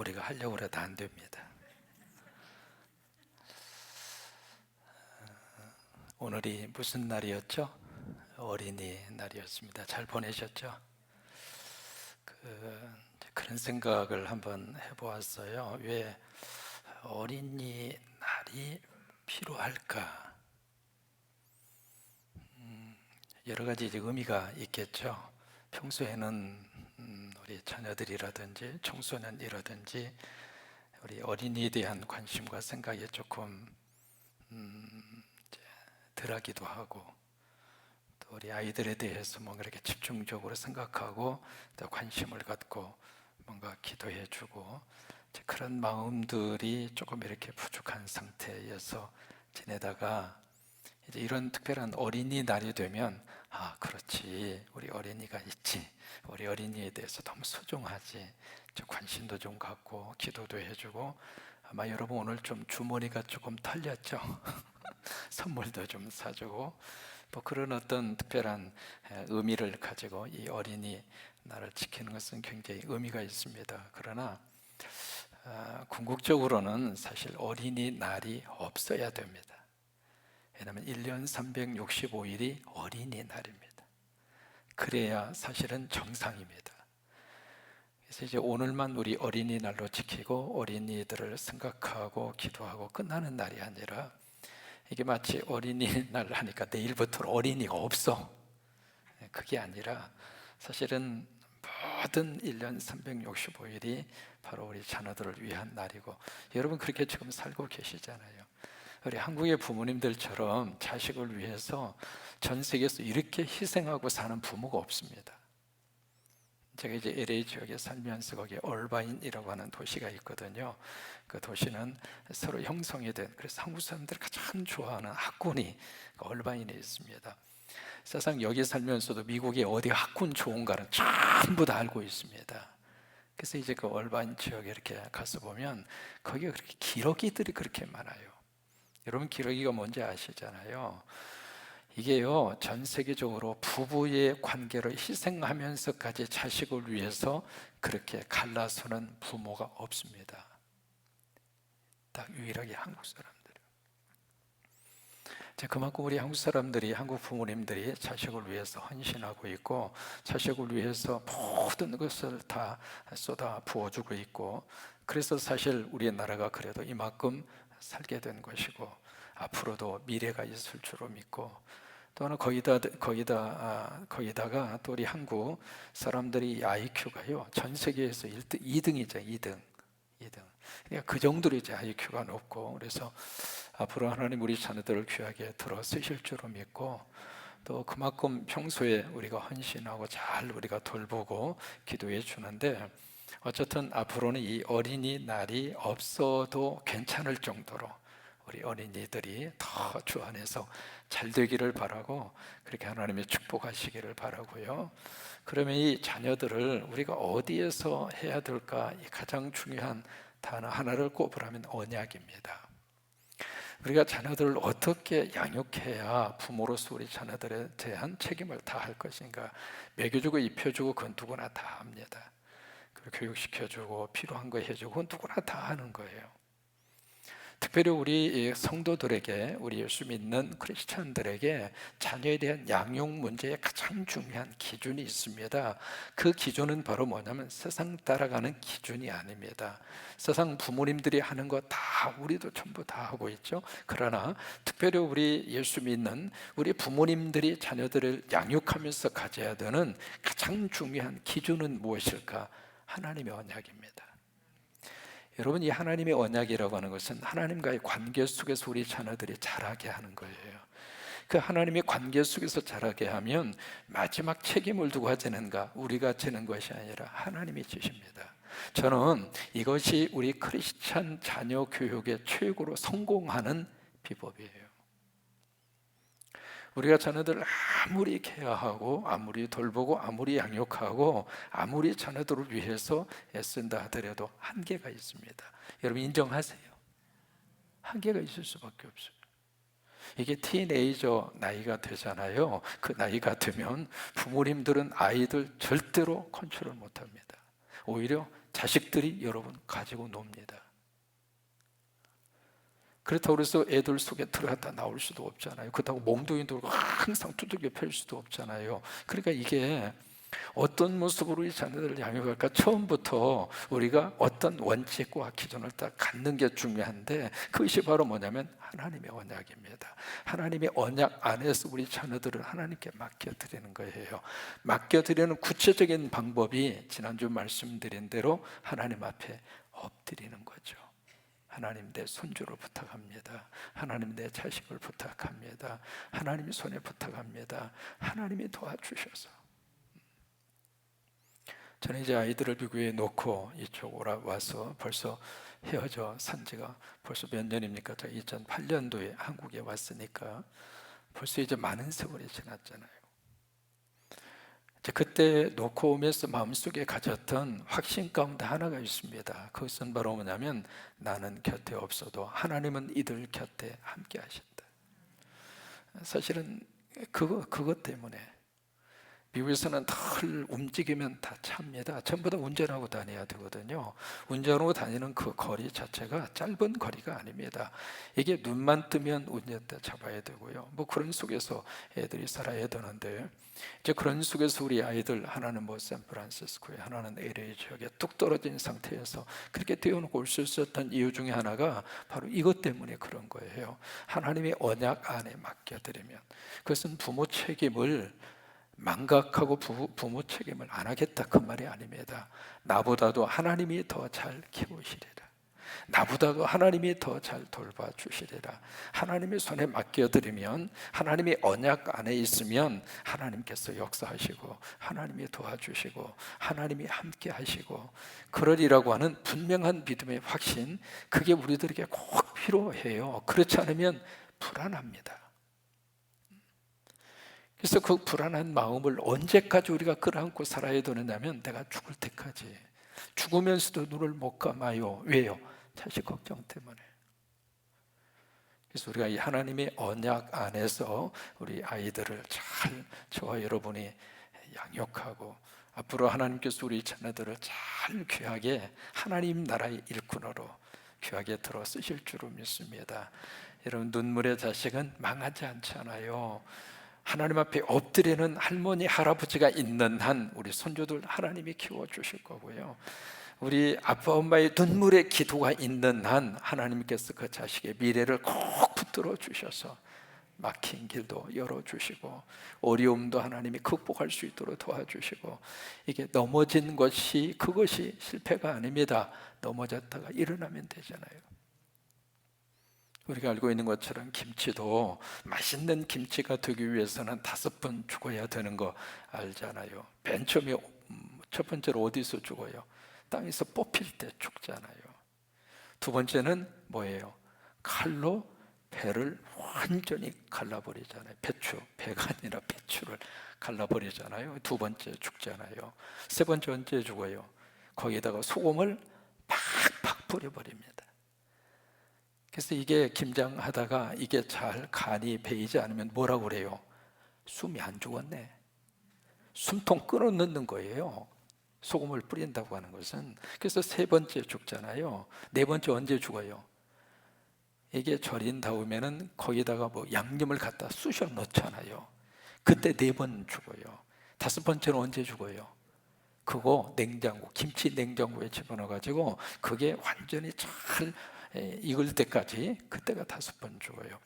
우리가 하려고 해도 안 됩니다. 오늘이 무슨 날이었죠? 어린이 날이었습니다. 잘 보내셨죠? 그, 그런 생각을 한번 해보았어요. 왜 어린이 날이 필요할까? 음, 여러 가지 의미가 있겠죠. 평소에는 음, 우리 자녀들이라든지 청소년이라든지 우리 어린이에 대한 관심과 생각이 조금 음, 덜하기도 하고 또 우리 아이들에 대해서 뭔가 이렇게 집중적으로 생각하고 또 관심을 갖고 뭔가 기도해주고 그런 마음들이 조금 이렇게 부족한 상태여서 지내다가 이제 이런 특별한 어린이 날이 되면 아 그렇지. 우리 어린이가 있지 우리 어린이에 대해서 너무 소중하지. 좀 관심도 좀 갖고 기도도 해주고 아마 여러분 오늘 좀 주머니가 조금 털렸죠? 선물도 좀 사주고 뭐 그런 어떤 특별한 에, 의미를 가지고 이 어린이 날을 지키는 것은 굉장히 의미가 있습니다. 그러나 아, 궁극적으로는 사실 어린이 날이 없어야 됩니다. 왜냐하면 1년 365일이 어린이 날입니다. 그래야 사실은 정상입니다. 그래서 이제 오늘만 우리 어린이날로 지키고 어린이들을 생각하고 기도하고 끝나는 날이 아니라 이게 마치 어린이날 하니까 내일부터 어린이가 없어. 그게 아니라 사실은 모든 1년 365일이 바로 우리 자녀들을 위한 날이고 여러분 그렇게 지금 살고 계시잖아요. 우리 한국의 부모님들처럼 자식을 위해서 전 세계에서 이렇게 희생하고 사는 부모가 없습니다. 제가 이제 LA 지역에 살면서 거기 얼바인이라고 하는 도시가 있거든요. 그 도시는 서로 형성이 된 그래서 한국 사람들이 가장 좋아하는 학군이 그 얼바인에 있습니다. 사실 여기 살면서도 미국에 어디 학군 좋은가는 전부 다 알고 있습니다. 그래서 이제 그 얼바인 지역에 이렇게 가서 보면 거기가 그렇게 기러기들이 그렇게 많아요. 여러분 기러기가 뭔지 아시잖아요. 이게요 전 세계적으로 부부의 관계를 희생하면서까지 자식을 위해서 그렇게 갈라서는 부모가 없습니다. 딱 유일하게 한국 사람들. 그만큼 우리 한국 사람들이 한국 부모님들이 자식을 위해서 헌신하고 있고 자식을 위해서 모든 것을 다 쏟아 부어주고 있고 그래서 사실 우리 나라가 그래도 이만큼 살게 된 것이고 앞으로도 미래가 있을 줄로 믿고 또 하나 거기다 거기다 아, 거기다가 또 우리 한국 사람들이 IQ가요. 전 세계에서 1등 2등이죠 2등. 2등. 그러니까 그 정도로 이제 IQ가 높고 그래서 앞으로 하나님 우리 자녀들을 귀하게 들어 쓰실 줄로 믿고 또 그만큼 평소에 우리가 헌신하고 잘 우리가 돌보고 기도해 주는데 어쨌든 앞으로는 이 어린이 날이 없어도 괜찮을 정도로 우리 어린이들이 더 주 안에서 잘 되기를 바라고 그렇게 하나님의 축복하시기를 바라고요. 그러면 이 자녀들을 우리가 어디에서 해야 될까? 가장 중요한 단어 하나를 꼽으라면 언약입니다. 우리가 자녀들을 어떻게 양육해야 부모로서 우리 자녀들에 대한 책임을 다할 것인가? 먹여주고 입혀주고 그건 누구나 다 합니다. 교육시켜주고 필요한 거 해주고 누구나 다 하는 거예요. 특별히 우리 성도들에게 우리 예수 믿는 크리스천들에게 자녀에 대한 양육 문제에 가장 중요한 기준이 있습니다. 그 기준은 바로 뭐냐면 세상 따라가는 기준이 아닙니다. 세상 부모님들이 하는 거 다 우리도 전부 다 하고 있죠. 그러나 특별히 우리 예수 믿는 우리 부모님들이 자녀들을 양육하면서 가져야 되는 가장 중요한 기준은 무엇일까? 하나님의 언약입니다. 여러분 이 하나님의 언약이라고 하는 것은 하나님과의 관계 속에서 우리 자녀들이 자라게 하는 거예요. 그 하나님의 관계 속에서 자라게 하면 마지막 책임을 누가 지는가? 우리가 지는 것이 아니라 하나님이 지십니다. 저는 이것이 우리 크리스찬 자녀 교육의 최고로 성공하는 비법이에요. 우리가 자녀들을 아무리 케어하고 아무리 돌보고 아무리 양육하고 아무리 자녀들을 위해서 애쓴다 하더라도 한계가 있습니다. 여러분 인정하세요. 한계가 있을 수밖에 없어요. 이게 티네이저 나이가 되잖아요. 그 나이가 되면 부모님들은 아이들 절대로 컨트롤 못 합니다. 오히려 자식들이 여러분 가지고 놉니다. 그렇다고 그래서 애들 속에 들어갔다 나올 수도 없잖아요. 그렇다고 몽둥이 들고 항상 두들겨 펼 수도 없잖아요. 그러니까 이게 어떤 모습으로 이 자녀들을 양육할까? 처음부터 우리가 어떤 원칙과 기준을 딱 갖는 게 중요한데 그것이 바로 뭐냐면 하나님의 언약입니다. 하나님의 언약 안에서 우리 자녀들을 하나님께 맡겨드리는 거예요. 맡겨드리는 구체적인 방법이 지난주 말씀드린 대로 하나님 앞에 엎드리는 거죠. 하나님 내 손주를 부탁합니다. 하나님 내 자식을 부탁합니다. 하나님 손에 부탁합니다. 하나님이 도와주셔서 저는 이제 아이들을 미국에 놓고 이쪽 오라 와서 벌써 헤어져 산 지가 벌써 몇 년입니까? 저 2008년도에 한국에 왔으니까 벌써 이제 많은 세월이 지났잖아요. 그때 놓고 오면서 마음속에 가졌던 확신 가운데 하나가 있습니다. 그것은 바로 뭐냐면 나는 곁에 없어도 하나님은 이들 곁에 함께 하신다. 사실은 그거 그것 때문에 미국에서는 덜 움직이면 다 찹니다. 전부 다 운전하고 다녀야 되거든요. 운전하고 다니는 그 거리 자체가 짧은 거리가 아닙니다. 이게 눈만 뜨면 운전대 잡아야 되고요. 뭐 그런 속에서 애들이 살아야 되는데 이제 그런 속에서 우리 아이들 하나는 뭐 샌프란시스코에 하나는 LA 지역에 뚝 떨어진 상태에서 그렇게 떼어놓고 올 수 있었던 이유 중에 하나가 바로 이것 때문에 그런 거예요. 하나님의 언약 안에 맡겨드리면 그것은 부모 책임을 망각하고 부, 부모 책임을 안 하겠다 그 말이 아닙니다. 나보다도 하나님이 더 잘 키우시리라. 나보다도 하나님이 더 잘 돌봐 주시리라. 하나님의 손에 맡겨드리면 하나님의 언약 안에 있으면 하나님께서 역사하시고 하나님이 도와주시고 하나님이 함께 하시고 그러리라고 하는 분명한 믿음의 확신 그게 우리들에게 꼭 필요해요. 그렇지 않으면 불안합니다. 그래서 그 불안한 마음을 언제까지 우리가 끌어안고 살아야 되느냐면 내가 죽을 때까지 죽으면서도 눈을 못 감아요. 왜요? 자식 걱정 때문에. 그래서 우리가 이 하나님의 언약 안에서 우리 아이들을 잘 저와 여러분이 양육하고 앞으로 하나님께서 우리 자녀들을 잘 귀하게 하나님 나라의 일꾼으로 귀하게 들어 쓰실 줄로 믿습니다. 여러분 눈물의 자식은 망하지 않잖아요. 하나님 앞에 엎드리는 할머니 할아버지가 있는 한 우리 손주들 하나님이 키워 주실 거고요. 우리 아빠 엄마의 눈물의 기도가 있는 한 하나님께서 그 자식의 미래를 꼭 붙들어 주셔서 막힌 길도 열어 주시고 어려움도 하나님이 극복할 수 있도록 도와주시고 이게 넘어진 것이 그것이 실패가 아닙니다. 넘어졌다가 일어나면 되잖아요. 우리가 알고 있는 것처럼 김치도 맛있는 김치가 되기 위해서는 다섯 번 죽어야 되는 거 알잖아요. 맨 처음에 음, 첫 번째로 어디서 죽어요? 땅에서 뽑힐 때 죽잖아요. 두 번째는 뭐예요? 칼로 배를 완전히 갈라버리잖아요. 배추, 배가 아니라 배추를 갈라버리잖아요. 두 번째 죽잖아요. 세 번째 언제 죽어요? 거기다가 소금을 팍팍 뿌려버립니다. 그래서 이게 김장하다가 이게 잘 간이 배이지 않으면 뭐라고 그래요? 숨이 안 죽었네. 숨통 끊어 넣는 거예요. 소금을 뿌린다고 하는 것은 그래서 세 번째 죽잖아요. 네 번째 언제 죽어요? 이게 절인 다음에는 거기다가 뭐 양념을 갖다 쑤셔 넣잖아요. 그때 네 번 죽어요. 다섯 번째는 언제 죽어요? 그거 냉장고, 김치 냉장고에 집어넣어 가지고 그게 완전히 잘 예, 익을 때까지 그때가 다섯 번 죽어요.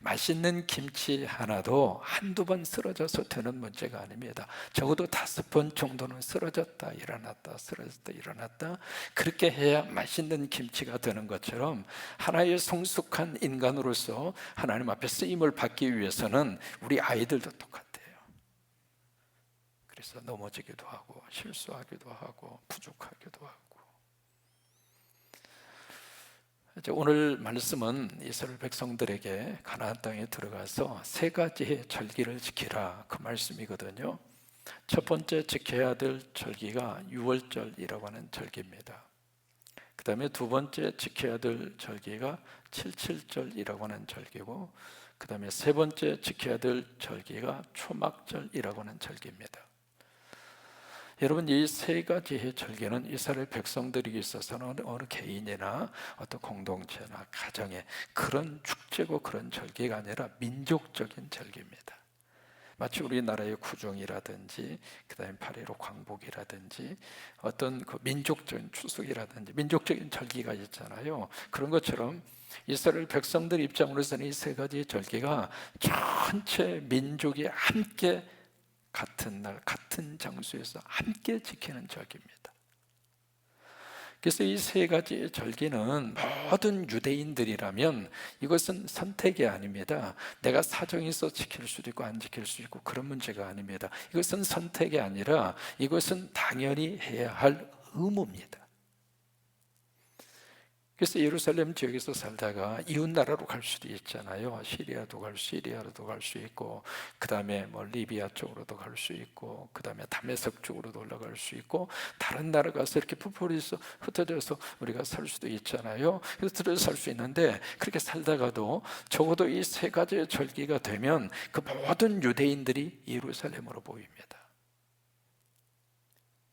맛있는 김치 하나도 한두 번 쓰러져서 되는 문제가 아닙니다. 적어도 다섯 번 정도는 쓰러졌다 일어났다 쓰러졌다 일어났다 그렇게 해야 맛있는 김치가 되는 것처럼 하나의 성숙한 인간으로서 하나님 앞에 쓰임을 받기 위해서는 우리 아이들도 똑같아요. 그래서 넘어지기도 하고 실수하기도 하고 부족하기도 하고 오늘 말씀은 이스라엘 백성들에게 가나안 땅에 들어가서 세 가지의 절기를 지키라 그 말씀이거든요. 첫 번째 지켜야 될 절기가 유월절이라고 하는 절기입니다. 그 다음에 두 번째 지켜야 될 절기가 칠칠절이라고 하는 절기고 그 다음에 세 번째 지켜야 될 절기가 초막절이라고 하는 절기입니다. 여러분 이 세 가지의 절개는 이스라엘 백성들에게 있어서는 어느 개인이나 어떤 공동체나 가정의 그런 축제고 그런 절개가 아니라 민족적인 절개입니다. 마치 우리나라의 구정이라든지 그다음에 8.15 광복이라든지 어떤 그 민족적인 추석이라든지 민족적인 절기가 있잖아요. 그런 것처럼 이스라엘 백성들 입장으로서는 이 세 가지의 절기가 전체 민족이 함께 같은 날 같은 장소에서 함께 지키는 절기입니다. 그래서 이 세 가지의 절기는 모든 유대인들이라면 이것은 선택이 아닙니다. 내가 있어 지킬 수도 있고 안 지킬 수 있고 그런 문제가 아닙니다. 이것은 선택이 아니라 이것은 당연히 해야 할 의무입니다. 그래서 예루살렘 지역에서 살다가 이웃 나라로 갈 수도 있잖아요. 시리아도 갈 시리아로도 갈 수 있고 그 다음에 뭐 리비아 쪽으로도 갈 수 있고 그 다음에 다메섹 쪽으로도 올라갈 수 있고 다른 나라 가서 이렇게 푸푸리서 흩어져서 우리가 살 수도 있잖아요. 그래서 들어 살수 있는데 그렇게 살다가도 적어도 이 세 가지의 절기가 되면 그 모든 유대인들이 예루살렘으로 보입니다.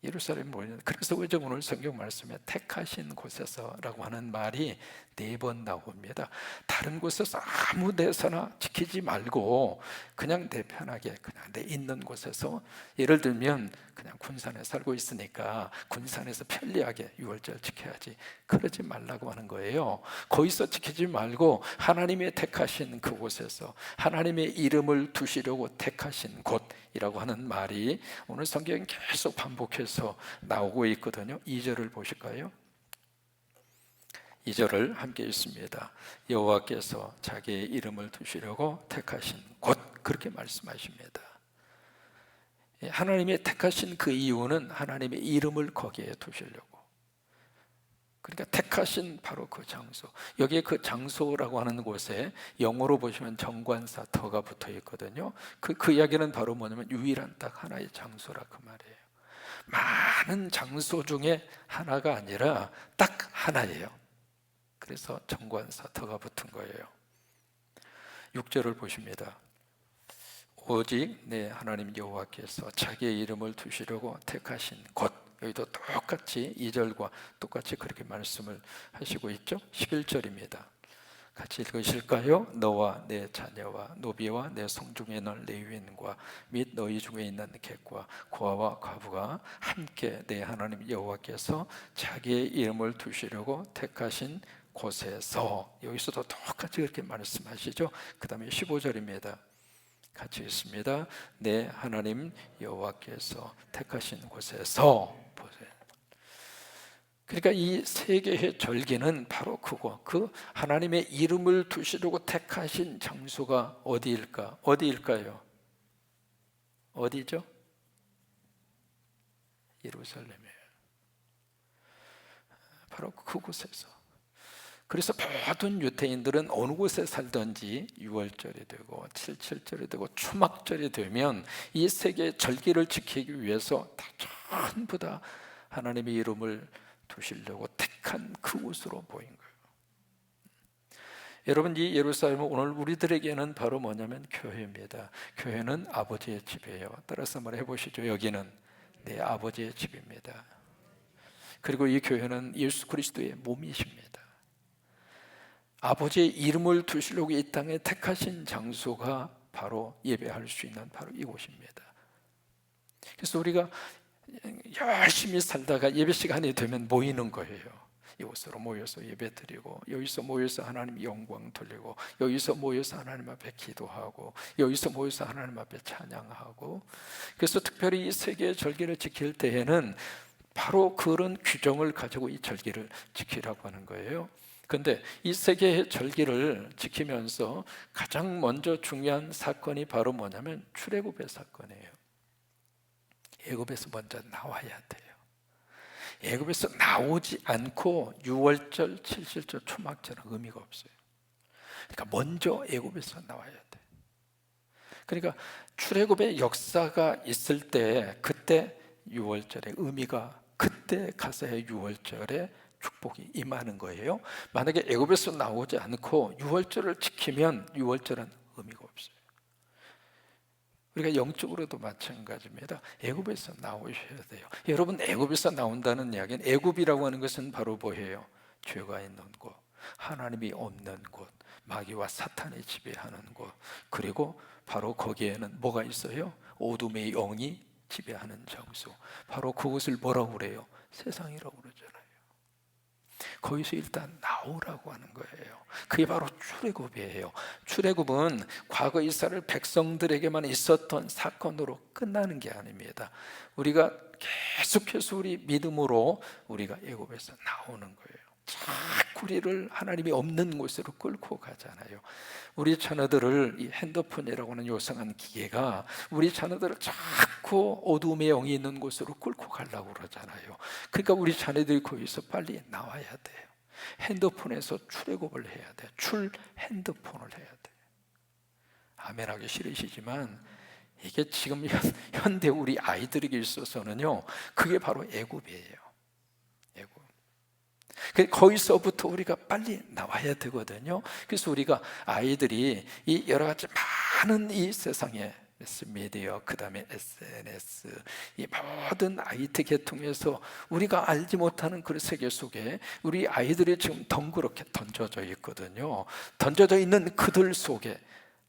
예루살렘 모이는 그래서 왜 오늘 성경 말씀에 택하신 곳에서라고 하는 말이 네 번 나옵니다. 다른 곳에서 아무 데서나 지키지 말고 그냥 내 편하게 그냥 내 있는 곳에서 예를 들면 그냥 군산에 살고 있으니까 군산에서 편리하게 유월절 지켜야지 그러지 말라고 하는 거예요. 거기서 지키지 말고 하나님의 택하신 그곳에서 하나님의 이름을 두시려고 택하신 곳이라고 하는 말이 오늘 성경 계속 반복해서 나오고 있거든요. 2절을 보실까요? 2절을 함께 읽습니다. 여호와께서 자기의 이름을 두시려고 택하신 곳 그렇게 말씀하십니다. 예, 하나님의 택하신 그 이유는 하나님의 이름을 거기에 두시려고. 그러니까 택하신 바로 그 장소. 여기에 그 장소라고 하는 곳에 영어로 보시면 정관사 터가 붙어 있거든요. 그, 그 이야기는 바로 뭐냐면 유일한 딱 하나의 장소라 그 말이에요. 많은 장소 중에 하나가 아니라 딱 하나예요. 그래서 정관사 터가 붙은 거예요. 6절을 보십니다. 오직 내 하나님 여호와께서 자기의 이름을 두시려고 택하신 곳 여기도 똑같이 2절과 똑같이 그렇게 말씀을 하시고 있죠. 11절입니다. 같이 읽으실까요? 너와 내 자녀와 노비와 내 성중에 있는 레위인과 및 너희 중에 있는 객과 고아와 과부가 함께 내 하나님 여호와께서 자기의 이름을 두시려고 택하신 곳에서 여기서도 똑같이 그렇게 말씀하시죠. 그 다음에 15절입니다. 같이 있습니다. 내 하나님 여호와께서 택하신 곳에서 보세요. 그러니까 이세 개의 절기는 바로 그거. 그 하나님의 이름을 두시려고 택하신 장소가 어디일까? 어디일까요? 어디죠? 예루살렘이에요. 바로 그곳에서. 그래서 모든 유태인들은 어느 곳에 살든지 6월절이 되고 77절이 되고 초막절이 되면 이 세계 절기를 지키기 위해서 다 전부 다 하나님의 이름을 두시려고 택한 그곳으로 보인 거예요. 여러분 이 예루살렘은 오늘 우리들에게는 바로 뭐냐면 교회입니다. 교회는 아버지의 집이에요. 따라서 한번 해보시죠. 여기는 내 아버지의 집입니다. 그리고 이 교회는 예수 그리스도의 몸이십니다. 아버지의 이름을 두시려고 이 땅에 택하신 장소가 바로 예배할 수 있는 바로 이곳입니다. 그래서 우리가 열심히 살다가 예배 시간이 되면 모이는 거예요. 이곳으로 모여서 예배 드리고 여기서 모여서 하나님 영광 돌리고 여기서 모여서 하나님 앞에 기도하고 여기서 모여서 하나님 앞에 찬양하고 그래서 특별히 이 세계의 절기를 지킬 때에는 바로 그런 규정을 가지고 이 절기를 지키라고 하는 거예요. 그런데 이 세계의 절기를 지키면서 가장 먼저 중요한 사건이 바로 뭐냐면 출애굽의 사건이에요. 애굽에서 먼저 나와야 돼요. 애굽에서 나오지 않고 6월절, 7일절, 초막절은 의미가 없어요. 그러니까 먼저 애굽에서 나와야 돼. 그러니까 출애굽의 역사가 있을 때 그때 6월절의 의미가 그때 가서의 6월절에 축복이 임하는 거예요. 만약에 애굽에서 나오지 않고 유월절을 지키면 유월절은 의미가 없어요. 우리가 영적으로도 마찬가지입니다. 애굽에서 나오셔야 돼요. 여러분 애굽에서 나온다는 이야기는 애굽이라고 하는 것은 바로 뭐예요? 죄가 있는 곳, 하나님이 없는 곳, 마귀와 사탄이 지배하는 곳. 그리고 바로 거기에는 뭐가 있어요? 어둠의 영이 지배하는 장소. 바로 그것을 뭐라고 그래요? 세상이라고 그러잖아요. 거기서 일단 나오라고 하는 거예요. 그게 바로 출애굽이에요. 출애굽은 과거 이스라엘 백성들에게만 있었던 사건으로 끝나는 게 아닙니다. 우리가 계속해서 우리 믿음으로 우리가 애굽에서 나오는 거예요. 자꾸 우리를 하나님이 없는 곳으로 끌고 가잖아요. 우리 자녀들을 이 핸드폰이라고 하는 요상한 기계가 우리 자녀들을 자꾸 어둠의 영이 있는 곳으로 끌고 가려고 그러잖아요. 그러니까 우리 자녀들이 거기서 빨리 나와야 돼요. 핸드폰에서 출애굽을 해야 돼. 출 핸드폰을 해야 돼. 아멘하기 싫으시지만 이게 지금 현, 현대 우리 아이들에게 있어서는요. 그게 바로 애굽이에요. 애굽. 그 거기서부터 우리가 빨리 나와야 되거든요. 그래서 우리가 아이들이 이 여러 가지 많은 이 세상에 미디어, 그 다음에 SNS, 이 모든 IT 계통에서 우리가 알지 못하는 그 세계 속에 우리 아이들이 지금 덩그렇게 던져져 있거든요. 던져져 있는 그들 속에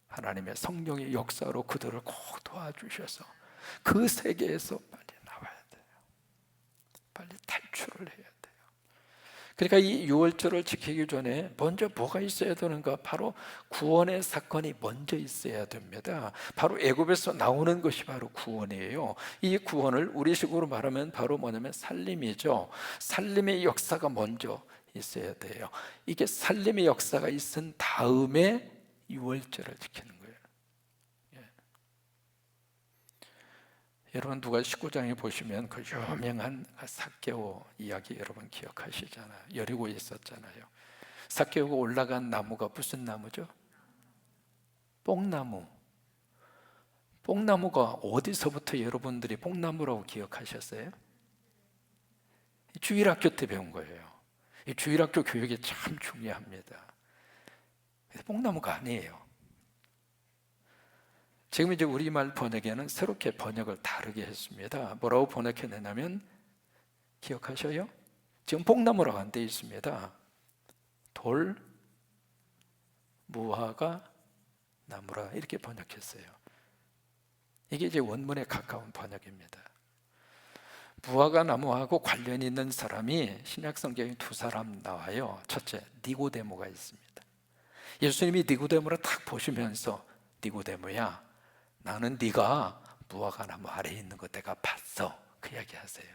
하나님의 성령의 역사로 그들을 꼭 도와주셔서 그 세계에서 빨리 나와야 돼요. 빨리 탈출을 해야 돼요. 그러니까 이 유월절을 지키기 전에 먼저 뭐가 있어야 되는가? 바로 구원의 사건이 먼저 있어야 됩니다. 바로 애굽에서 나오는 것이 바로 구원이에요. 이 구원을 우리식으로 말하면 바로 뭐냐면 살림이죠. 살림의 역사가 먼저 있어야 돼요. 이게 살림의 역사가 있은 다음에 유월절을 지키는 거예요. 여러분 누가 19장에 보시면 그 유명한 사개오 이야기 여러분 기억하시잖아요. 여리고에 있었잖아요. 사개오가 올라간 나무가 무슨 나무죠? 뽕나무. 뽕나무가 어디서부터 여러분들이 뽕나무라고 기억하셨어요? 주일학교 때 배운 거예요. 주일학교 교육이 참 중요합니다. 뽕나무가 아니에요. 지금 이제 우리말 번역에는 새롭게 번역을 다르게 했습니다. 뭐라고 번역해내냐면 기억하셔요? 지금 뽕나무라고 안 되어 있습니다. 돌, 무화과, 나무라 이렇게 번역했어요. 이게 이제 원문에 가까운 번역입니다. 무화과 나무하고 관련 있는 사람이 신약 성경에 두 사람 나와요. 첫째 니고데모가 있습니다. 예수님이 니고데모를 딱 보시면서 니고데모야 나는 네가 무화과 나무 아래에 있는 거 내가 봤어. 그 이야기 하세요.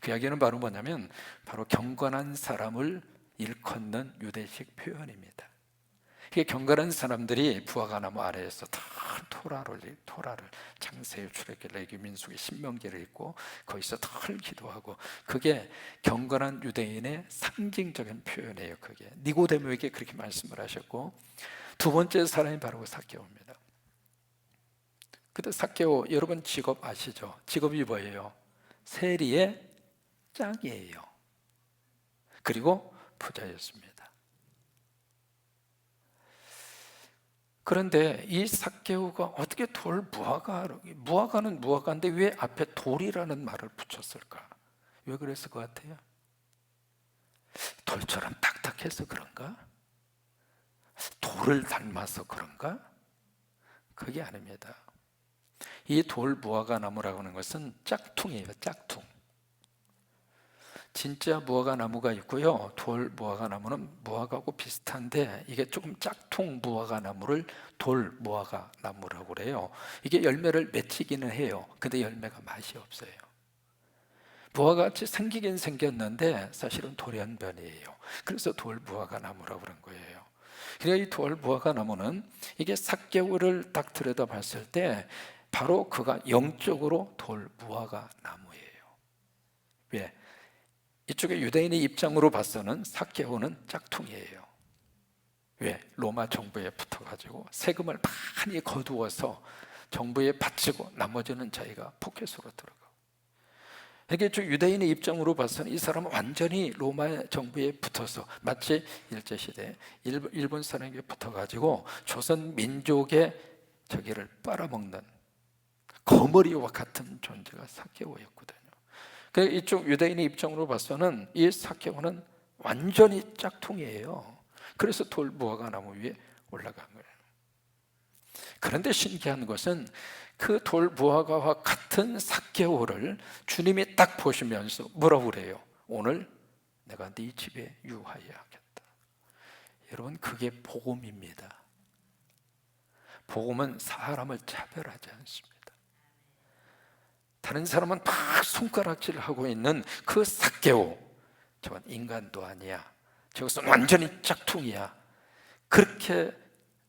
그 이야기는 바로 뭐냐면 바로 경건한 사람을 일컫는 유대식 표현입니다. 이게 경건한 사람들이 부화과 나무 아래에서 다 토라를 토라를 장세의 출애굽 레기 민수기 신명기를 읽고 거기서 덜 기도하고 그게 경건한 유대인의 상징적인 표현이에요. 그게 니고데모에게 그렇게 말씀을 하셨고 두 번째 사람이 바로 사케오입니다. 그때 사케오 여러분 직업 아시죠? 직업이 뭐예요? 세리의 짱이에요. 그리고 부자였습니다. 그런데 이 사케오가 어떻게 돌 무화과 무화과는 무화과인데 왜 앞에 돌이라는 말을 붙였을까? 왜 그랬을 것 같아요? 돌처럼 딱딱해서 그런가? 돌을 닮아서 그런가? 그게 아닙니다. 이 돌 무화과 나무라고 하는 것은 짝퉁이에요. 짝퉁. 진짜 무화과 나무가 있고요. 돌 무화과 나무는 무화과하고 비슷한데 이게 조금 짝퉁 무화과 나무를 돌 무화과 나무라고 그래요. 이게 열매를 맺히기는 해요. 근데 열매가 맛이 없어요. 무화같이 생기긴 생겼는데 사실은 돌연변이에요. 그래서 돌 무화과 나무라고 그런 거예요. 그러니까 이돌 무화과 나무는 이게 삭개울을 딱 들여다 봤을 때 바로 그가 영적으로 돌 무화과 나무예요. 왜? 이쪽에 유대인의 입장으로 봐서는 사케오는 짝퉁이에요. 왜? 로마 정부에 붙어가지고 세금을 많이 거두어서 정부에 바치고 나머지는 자기가 포켓으로 들어가고. 이게 유대인의 입장으로 봐서는 이 사람은 완전히 로마 정부에 붙어서 마치 일제시대 일본 사람에게 붙어가지고 조선 민족의 저기를 빨아먹는 거머리와 같은 존재가 사케오였거든요. 그 이쪽 유대인의 입장으로 봐서는 이 사케오는 완전히 짝퉁이에요. 그래서 돌 무화과 나무 위에 올라간 거예요. 그런데 신기한 것은 그 돌 무화과와 같은 사케오를 주님이 딱 보시면서 그래요? 오늘 내가 네 집에 유하여야겠다. 여러분 그게 복음입니다. 복음은 사람을 차별하지 않습니다. 다른 사람은 막 손가락질하고 있는 그 사개오 저건 인간도 아니야. 저것은 완전히 짝퉁이야. 그렇게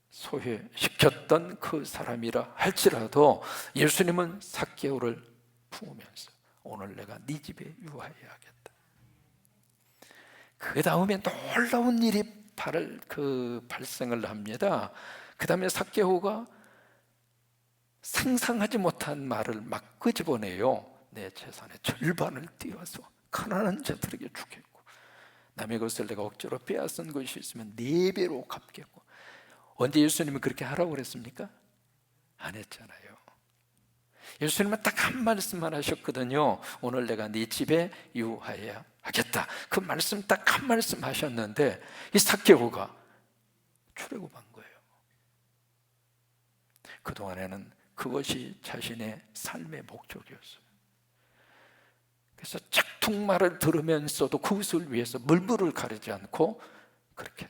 소외시켰던 그 사람이라 할지라도 예수님은 사개오를 품으면서 오늘 내가 네 집에 유하여야겠다. 그 다음에 놀라운 일이 발, 그 발생을 합니다. 그 다음에 사개오가 상상하지 못한 말을 막 끄집어내요. 내 재산의 절반을 띄워서 가난한 자들에게 주겠고 남의 것을 내가 억지로 빼앗은 것이 있으면 네 배로 갚겠고 언제 예수님이 그렇게 하라고 그랬습니까? 안 했잖아요. 예수님은 딱 한 말씀만 하셨거든요. 오늘 내가 네 집에 유하여야 하겠다. 그 말씀 딱 한 말씀 하셨는데 이 사케오가 출애굽한 거예요. 그 동안에는 그것이 자신의 삶의 목적이었어요. 그래서 짝퉁말을 들으면서도 그것을 위해서 물불을 가리지 않고 그렇게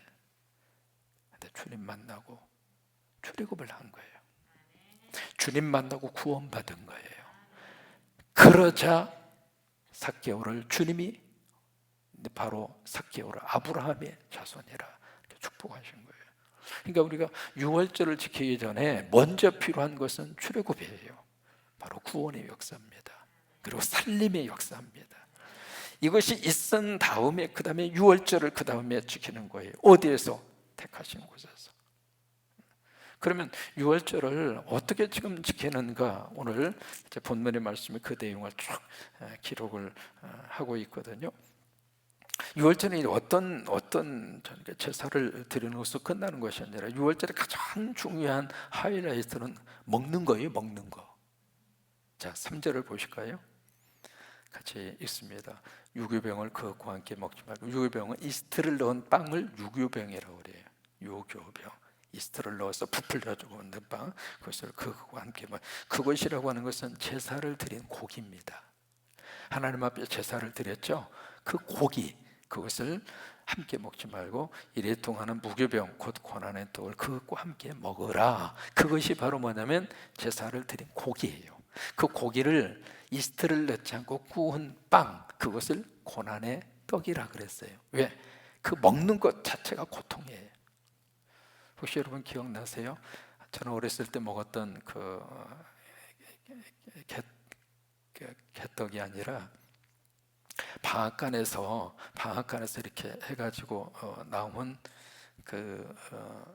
주님 만나고 출애굽을 한 거예요. 주님 만나고 구원받은 거예요. 그러자 사개오를 주님이 바로 사개오를 아브라함의 자손이라 축복하신 거예요. 그러니까 우리가 유월절을 지키기 전에 먼저 필요한 것은 출애굽이에요. 바로 구원의 역사입니다. 그리고 살림의 역사입니다. 이것이 있은 다음에 그 다음에 유월절을 그 다음에 지키는 거예요. 어디에서 택하신 곳에서. 그러면 유월절을 어떻게 지금 지키는가 오늘 본문의 말씀이 그 내용을 쭉 기록을 어, 하고 있거든요. 유월절이 어떤 어떤 제사를 드리는 것으로 끝나는 것이 아니라 유월절의 가장 중요한 하이라이트는 먹는 거예요, 먹는 거. 자, 3절을 보실까요? 같이 읽습니다. 유교병을 그것과 함께 먹지 말고 유교병은 이스트를 넣은 빵을 유교병이라고 그래요. 유교병. 이스트를 넣어서 부풀려주고 빵 그것을 그것과 함께 먹 그것이라고 하는 것은 제사를 드린 고기입니다. 하나님 앞에 제사를 드렸죠. 그 고기 그것을 함께 먹지 말고 이래 동안은 무교병 곧 고난의 떡을 그것과 함께 먹으라. 그것이 바로 뭐냐면 제사를 드린 고기예요. 그 고기를 이스트를 넣지 않고 구운 빵 그것을 고난의 떡이라 그랬어요. 왜? 그 먹는 것 자체가 고통이에요. 혹시 여러분 기억나세요? 저는 어렸을 때 먹었던 그 개, 개떡이 아니라 방앗간에서 방앗간에서 이렇게 해가지고 어, 나온 그 어,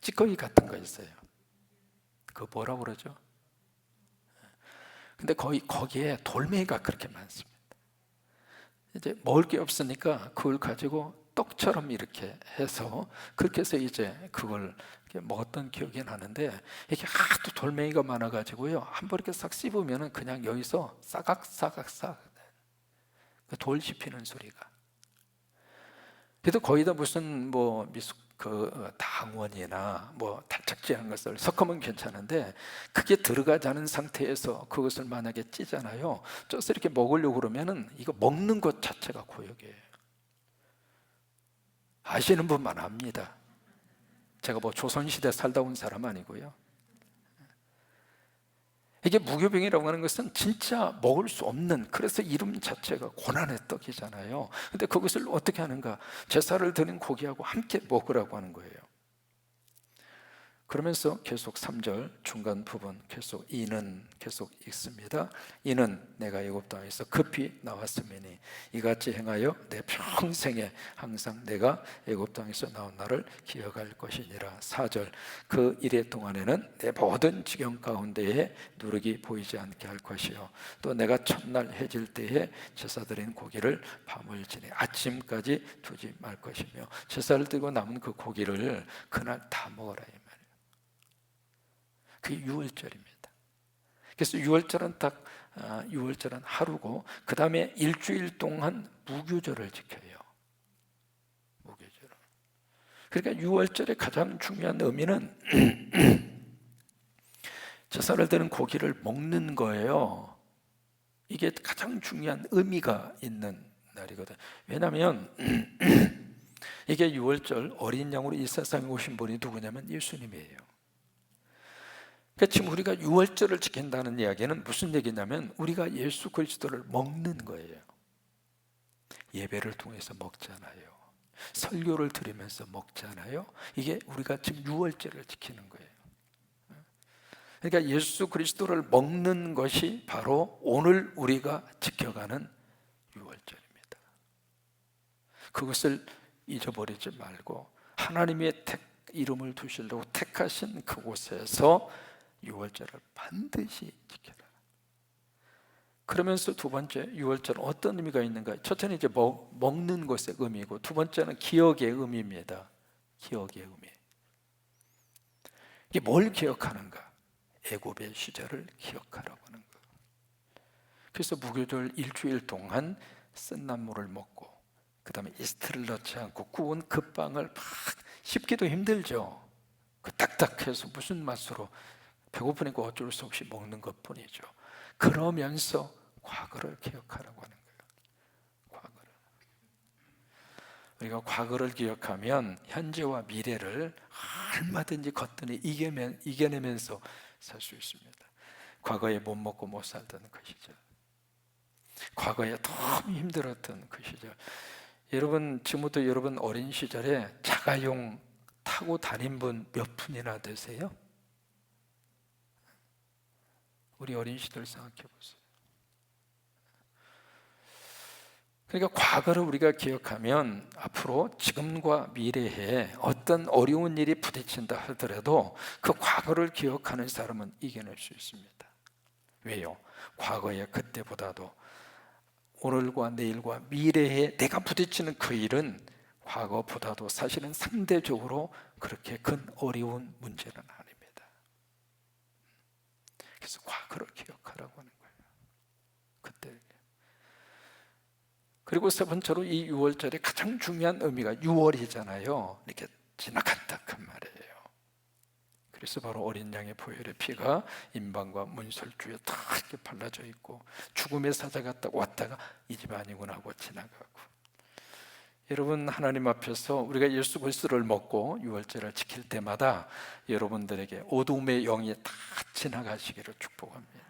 찌꺼기 같은 거 있어요. 그 뭐라고 그러죠? 근데 거기 거기에 돌멩이가 그렇게 많습니다. 이제 먹을 게 없으니까 그걸 가지고 떡처럼 이렇게 해서 그렇게 해서 이제 그걸 먹었던 기억이 나는데 이게 하도 돌멩이가 많아가지고요 한 번 이렇게 싹 씹으면은 그냥 여기서 싸각 싸각 싸 돌 씹히는 소리가. 그래도 거의 다 무슨 뭐 미숙 그 어, 당원이나 뭐 탈착지한 것을 섞으면 괜찮은데 그게 들어가지 않은 상태에서 그것을 만약에 찌잖아요. 쪄서 이렇게 먹으려고 그러면은 이거 먹는 것 자체가 고역이에요. 아시는 분만 압니다. 제가 뭐 조선시대 살다 온 사람 아니고요. 이게 무교병이라고 하는 것은 진짜 먹을 수 없는 그래서 이름 자체가 고난의 떡이잖아요. 근데 그것을 어떻게 하는가? 제사를 드린 고기하고 함께 먹으라고 하는 거예요. 그러면서 계속 3절 중간 부분 계속 이는 계속 읽습니다. 이는 내가 애굽 땅에서 급히 나왔음이니 이같이 행하여 내 평생에 항상 내가 애굽 땅에서 나온 나를 기억할 것이니라. 4절 그 일의 동안에는 내 모든 지경 가운데에 누룩이 보이지 않게 할 것이요 또 내가 첫날 해질 때에 제사 드린 고기를 밤을 지내 아침까지 두지 말 것이며 제사를 드고 남은 그 고기를 그날 다 먹어라. 그 유월절입니다. 그래서 6월절은 딱 아, 6월절은 하루고 그 다음에 일주일 동안 무교절을 지켜요. 무교절. 그러니까 6월절의 가장 중요한 의미는 제사를 드는 고기를 먹는 거예요. 이게 가장 중요한 의미가 있는 날이거든. 왜냐하면 이게 6월절 어린 양으로 이 세상에 오신 분이 누구냐면 예수님이에요. 그러니까 지금 우리가 6월절을 지킨다는 이야기는 무슨 얘기냐면 우리가 예수 그리스도를 먹는 거예요. 예배를 통해서 먹잖아요. 설교를 들으면서 먹잖아요. 이게 우리가 지금 6월절을 지키는 거예요. 그러니까 예수 그리스도를 먹는 것이 바로 오늘 우리가 지켜가는 6월절입니다. 그것을 잊어버리지 말고 하나님의 택, 이름을 두시려고 택하신 그곳에서 6월절을 반드시 지켜라. 그러면서 두 번째 6월절은 어떤 의미가 있는가? 첫째는 이제 먹, 먹는 것의 의미고 두 번째는 기억의 의미입니다. 기억의 의미. 이게 뭘 기억하는가? 애굽의 시절을 기억하라고 하는 거. 그래서 무교절 일주일 동안 쓴 나물을 먹고 그 다음에 이스트를 넣지 않고 구운 그 빵을 막 씹기도 힘들죠. 그 딱딱해서 무슨 맛으로 배고프니까 어쩔 수 없이 먹는 것 뿐이죠. 그러면서 과거를 기억하라고 하는 거예요. 과거를. 우리가 과거를 기억하면 현재와 미래를 얼마든지 걷더니 이겨내, 이겨내면서 살 수 있습니다. 과거에 못 먹고 못 살던 그 시절. 과거에 너무 힘들었던 그 시절. 여러분 지금부터 여러분 어린 시절에 자가용 타고 다닌 분 몇 분이나 되세요? 우리 어린 시절 생각해 보세요. 그러니까 과거를 우리가 기억하면 앞으로 지금과 미래에 어떤 어려운 일이 부딪힌다 하더라도 그 과거를 기억하는 사람은 이겨낼 수 있습니다. 왜요? 과거의 그때보다도 오늘과 내일과 미래에 내가 부딪히는 그 일은 과거보다도 사실은 상대적으로 그렇게 큰 어려운 문제는 아닙니다. 그래서 과거를 기억하라고 하는 거예요. 그때. 그리고 세 번째로 이 6월절의 가장 중요한 의미가 6월이잖아요. 이렇게 지나간다 그 말이에요. 그래서 바로 어린 양의 보혈의 피가 임방과 문설주에 다 발라져 있고 죽음의 사자가 딱 왔다가 이 집 아니구나 하고 지나가고 여러분 하나님 앞에서 우리가 예수 그리스도를 먹고 유월절을 지킬 때마다 여러분들에게 어둠의 영이 다 지나가시기를 축복합니다.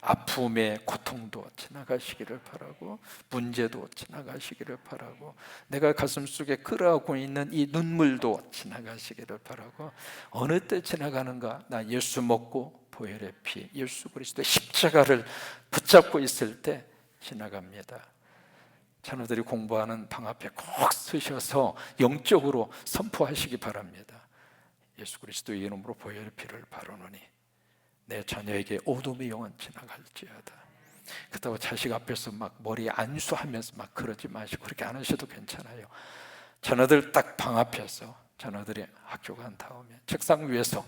아픔의 고통도 지나가시기를 바라고 문제도 지나가시기를 바라고 내가 가슴 속에 끌어오고 있는 이 눈물도 지나가시기를 바라고 어느 때 지나가는가 나 예수 먹고 보혈의 피 예수 그리스도의 십자가를 붙잡고 있을 때 지나갑니다. 자녀들이 공부하는 방 앞에 꼭 서셔서 영적으로 선포하시기 바랍니다. 예수 그리스도의 이름으로 보혈의 피를 바르노니 내 자녀에게 어둠의 영은 지나갈지어다. 그렇다고 자식 앞에서 막 머리 안수하면서 막 그러지 마시고 그렇게 안 하셔도 괜찮아요. 자녀들 딱 방 앞에서 자녀들이 학교 간 다음에 책상 위에서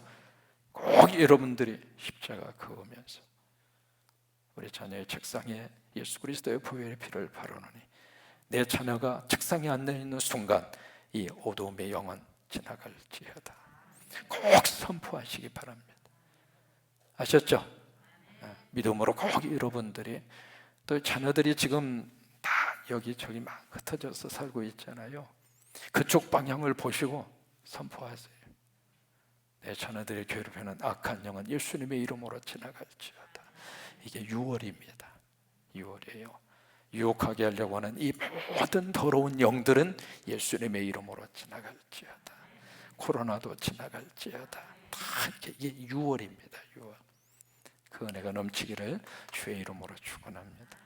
꼭 여러분들이 십자가 그으면서 우리 자녀의 책상에 예수 그리스도의 보혈의 피를 바르노니 내 자녀가 책상에 앉아 있는 순간 이 어둠의 영은 지나갈지어다. 꼭 선포하시기 바랍니다. 아셨죠? 예, 믿음으로 꼭 여러분들이 또 자녀들이 지금 다 여기저기 막 흩어져서 살고 있잖아요. 그쪽 방향을 보시고 선포하세요. 내 자녀들의 괴롭히는 악한 영은 예수님의 이름으로 지나갈지어다. 이게 6월입니다. 6월이에요. 유혹하게 하려고 하는 이 모든 더러운 영들은 예수님의 이름으로 지나갈지어다. 코로나도 지나갈지어다. 다 이게 6월입니다. 6월. 그 은혜가 넘치기를 주의 이름으로 축원합니다.